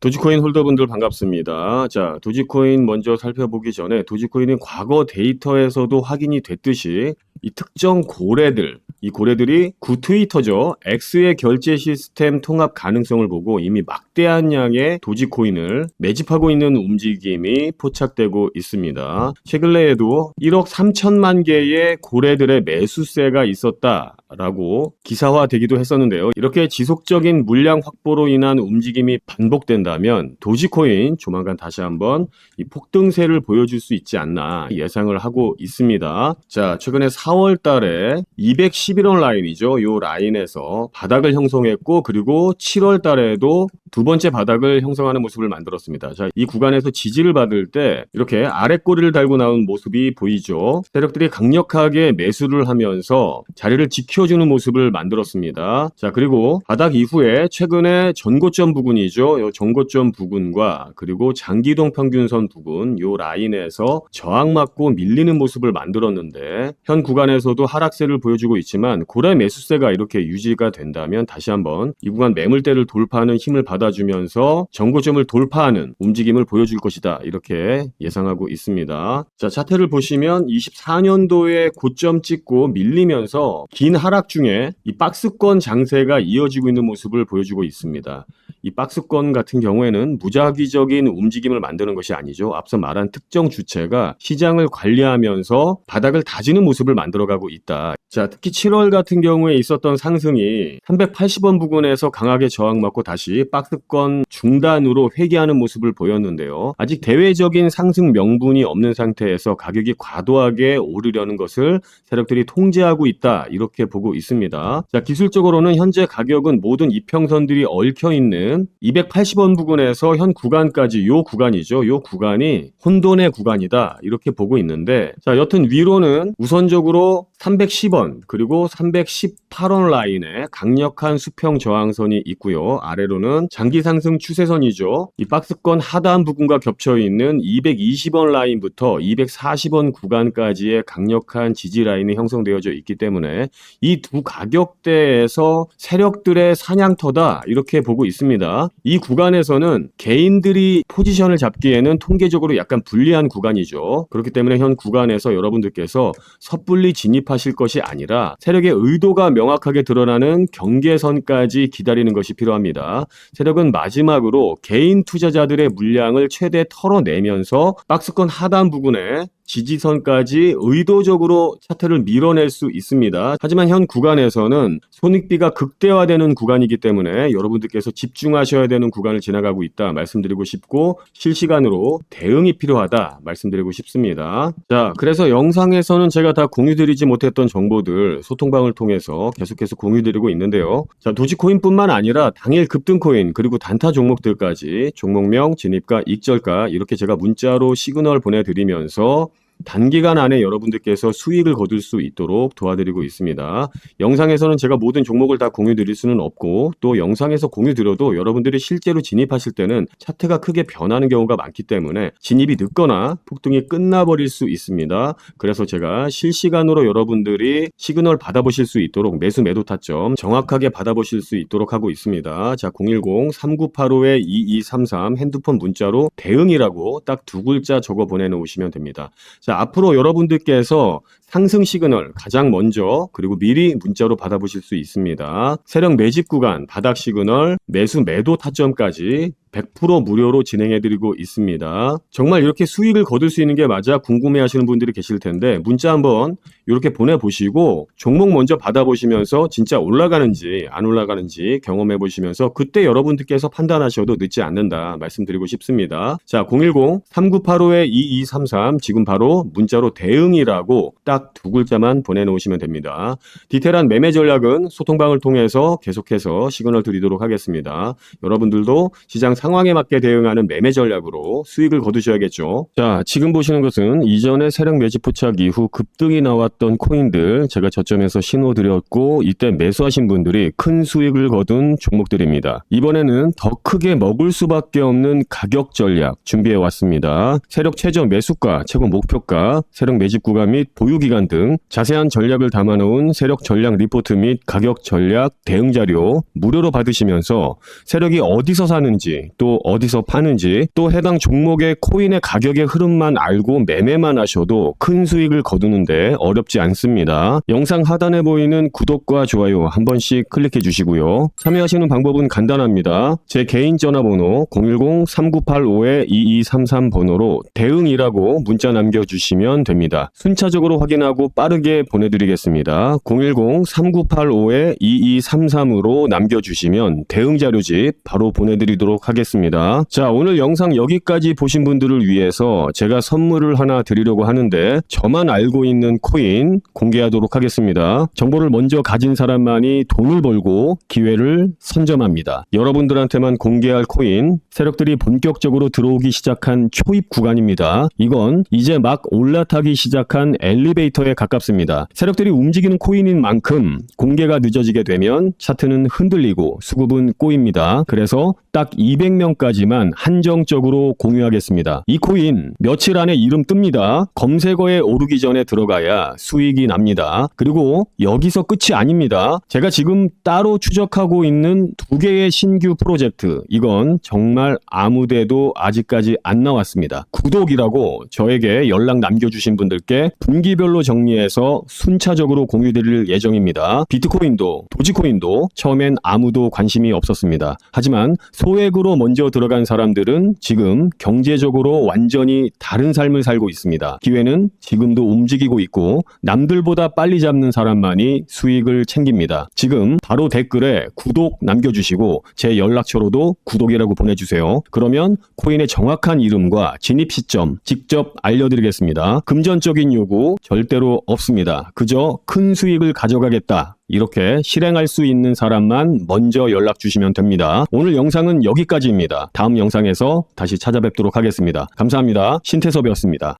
도지코인 홀더분들 반갑습니다. 자, 도지코인 먼저 살펴보기 전에 도지코인은 과거 데이터에서도 확인이 됐듯이 이 특정 고래들, 이 고래들이 구 트위터죠. X의 결제 시스템 통합 가능성을 보고 이미 막대한 양의 도지코인을 매집하고 있는 움직임이 포착되고 있습니다. 최근 내에도 1억 3천만 개의 고래들의 매수세가 있었다 라고 기사화되기도 했었는데요. 이렇게 지속적인 물량 확보로 인한 움직임이 반복된다면 도지코인 조만간 다시 한번 이 폭등세를 보여줄 수 있지 않나 예상을 하고 있습니다. 자, 최근에 4월 달에 211원 라인이죠. 요 라인에서 바닥을 형성했고 그리고 7월 달에도 두 번째 바닥을 형성하는 모습을 만들었습니다. 자, 이 구간에서 지지를 받을 때 이렇게 아랫꼬리를 달고 나온 모습이 보이죠. 세력들이 강력하게 매수를 하면서 자리를 지켜주는 모습을 만들었습니다. 자, 그리고 바닥 이후에 최근에 전고점 부근이죠. 요 전고점 부근과 그리고 장기동 평균선 부근 요 라인에서 저항 맞고 밀리는 모습을 만들었는데 현 구간에서도 하락세를 보여주고 있지만 고래 매수세가 이렇게 유지가 된다면 다시 한번 이 구간 매물대를 돌파하는 힘을 받 아주면서 전고점을 돌파하는 움직임을 보여줄 것이다 이렇게 예상하고 있습니다. 자 차트를 보시면 24년도에 고점 찍고 밀리면서 긴 하락 중에 이 박스권 장세가 이어지고 있는 모습을 보여주고 있습니다. 이 박스권 같은 경우에는 무작위적인 움직임을 만드는 것이 아니죠. 앞서 말한 특정 주체가 시장을 관리하면서 바닥을 다지는 모습을 만들어가고 있다. 자, 특히 7월 같은 경우에 있었던 상승이 380원 부근에서 강하게 저항받고 다시 박스권 중단으로 회귀하는 모습을 보였는데요. 아직 대외적인 상승 명분이 없는 상태에서 가격이 과도하게 오르려는 것을 세력들이 통제하고 있다. 이렇게 보고 있습니다. 자, 기술적으로는 현재 가격은 모든 이평선들이 얽혀 있는 280원 부근에서 현 구간까지 요 구간이죠. 요 구간이 혼돈의 구간이다. 이렇게 보고 있는데 자, 여튼 위로는 우선적으로 310원 그리고 318원 라인에 강력한 수평 저항선이 있고요. 아래로는 장기 상승 추세선이죠. 이 박스권 하단 부분과 겹쳐 있는 220원 라인부터 240원 구간까지의 강력한 지지 라인이 형성되어져 있기 때문에 이 두 가격대에서 세력들의 사냥터다 이렇게 보고 있습니다. 이 구간에서는 개인들이 포지션을 잡기에는 통계적으로 약간 불리한 구간이죠. 그렇기 때문에 현 구간에서 여러분들께서 섣불리 진입 하실 것이 아니라 세력의 의도가 명확하게 드러나는 경계선까지 기다리는 것이 필요합니다. 세력은 마지막으로 개인 투자자들의 물량을 최대 털어내면서 박스권 하단 부분에 지지선까지 의도적으로 차트를 밀어낼 수 있습니다. 하지만 현 구간에서는 손익비가 극대화되는 구간이기 때문에 여러분들께서 집중하셔야 되는 구간을 지나가고 있다 말씀드리고 싶고 실시간으로 대응이 필요하다 말씀드리고 싶습니다. 자, 그래서 영상에서는 제가 다 공유드리지 못했던 정보들 소통방을 통해서 계속해서 공유드리고 있는데요. 자, 도지코인뿐만 아니라 당일 급등코인 그리고 단타 종목들까지 종목명, 진입가, 익절가 이렇게 제가 문자로 시그널 보내드리면서 단기간 안에 여러분들께서 수익을 거둘 수 있도록 도와드리고 있습니다. 영상에서는 제가 모든 종목을 다 공유 드릴 수는 없고 또 영상에서 공유 드려도 여러분들이 실제로 진입하실 때는 차트가 크게 변하는 경우가 많기 때문에 진입이 늦거나 폭등이 끝나버릴 수 있습니다. 그래서 제가 실시간으로 여러분들이 시그널 받아보실 수 있도록 매수 매도 타점 정확하게 받아보실 수 있도록 하고 있습니다. 자 010-3985-2233 핸드폰 문자로 대응이라고 딱 두 글자 적어 보내놓으시면 됩니다. 자, 앞으로 여러분들께서 상승 시그널 가장 먼저 그리고 미리 문자로 받아보실 수 있습니다. 세력 매집 구간, 바닥 시그널, 매수 매도 타점까지 100% 무료로 진행해드리고 있습니다. 정말 이렇게 수익을 거둘 수 있는 게 맞아 궁금해 하시는 분들이 계실 텐데 문자 한번 이렇게 보내보시고 종목 먼저 받아보시면서 진짜 올라가는지 안 올라가는지 경험해 보시면서 그때 여러분들께서 판단하셔도 늦지 않는다 말씀드리고 싶습니다. 자 010-3985-2233 지금 바로 문자로 대응이라고 딱 두 글자만 보내놓으시면 됩니다. 디테일한 매매 전략은 소통방을 통해서 계속해서 시그널 드리도록 하겠습니다. 여러분들도 시장 상 황에 맞게 대응하는 매매 전략으로 수익을 거두셔야겠죠. 자, 지금 보시는 것은 이전에 세력 매집 포착 이후 급등이 나왔던 코인들 제가 저점에서 신호 드렸고 이때 매수하신 분들이 큰 수익을 거둔 종목들입니다. 이번에는 더 크게 먹을 수밖에 없는 가격 전략 준비해 왔습니다. 세력 최저 매수가, 최고 목표가, 세력 매집 구간 및 보유 기간 등 자세한 전략을 담아놓은 세력 전략 리포트 및 가격 전략 대응 자료 무료로 받으시면서 세력이 어디서 사는지 또 어디서 파는지, 또 해당 종목의 코인의 가격의 흐름만 알고 매매만 하셔도 큰 수익을 거두는데 어렵지 않습니다. 영상 하단에 보이는 구독과 좋아요 한 번씩 클릭해 주시고요. 참여하시는 방법은 간단합니다. 제 개인 전화번호 010-3985-2233 번호로 대응이라고 문자 남겨주시면 됩니다. 순차적으로 확인하고 빠르게 보내드리겠습니다. 010-3985-2233으로 남겨주시면 대응 자료집 바로 보내드리도록 하겠습니다. 자, 오늘 영상 여기까지 보신 분들을 위해서 제가 선물을 하나 드리려고 하는데 저만 알고 있는 코인 공개하도록 하겠습니다. 정보를 먼저 가진 사람만이 돈을 벌고 기회를 선점합니다. 여러분들한테만 공개할 코인 세력들이 본격적으로 들어오기 시작한 초입 구간입니다. 이건 이제 막 올라타기 시작한 엘리베이터에 가깝습니다. 세력들이 움직이는 코인인 만큼 공개가 늦어지게 되면 차트는 흔들리고 수급은 꼬입니다. 그래서 딱 200 명까지만 한정적으로 공유하겠습니다. 이 코인 며칠 안에 이름 뜹니다. 검색어에 오르기 전에 들어가야 수익이 납니다. 그리고 여기서 끝이 아닙니다. 제가 지금 따로 추적하고 있는 두 개의 신규 프로젝트 이건 정말 아무데도 아직까지 안 나왔습니다. 구독이라고 저에게 연락 남겨주신 분들께 분기별로 정리해서 순차적으로 공유드릴 예정입니다. 비트코인도 도지코인도 처음엔 아무도 관심이 없었습니다. 하지만 소액으로 먼저 들어간 사람들은 지금 경제적으로 완전히 다른 삶을 살고 있습니다. 기회는 지금도 움직이고 있고 남들보다 빨리 잡는 사람만이 수익을 챙깁니다. 지금 바로 댓글에 구독 남겨주시고 제 연락처로도 구독이라고 보내주세요. 그러면 코인의 정확한 이름과 진입 시점 직접 알려드리겠습니다. 금전적인 요구 절대로 없습니다. 그저 큰 수익을 가져가겠다. 이렇게 실행할 수 있는 사람만 먼저 연락 주시면 됩니다. 오늘 영상은 여기까지입니다. 다음 영상에서 다시 찾아뵙도록 하겠습니다. 감사합니다. 신태섭이었습니다.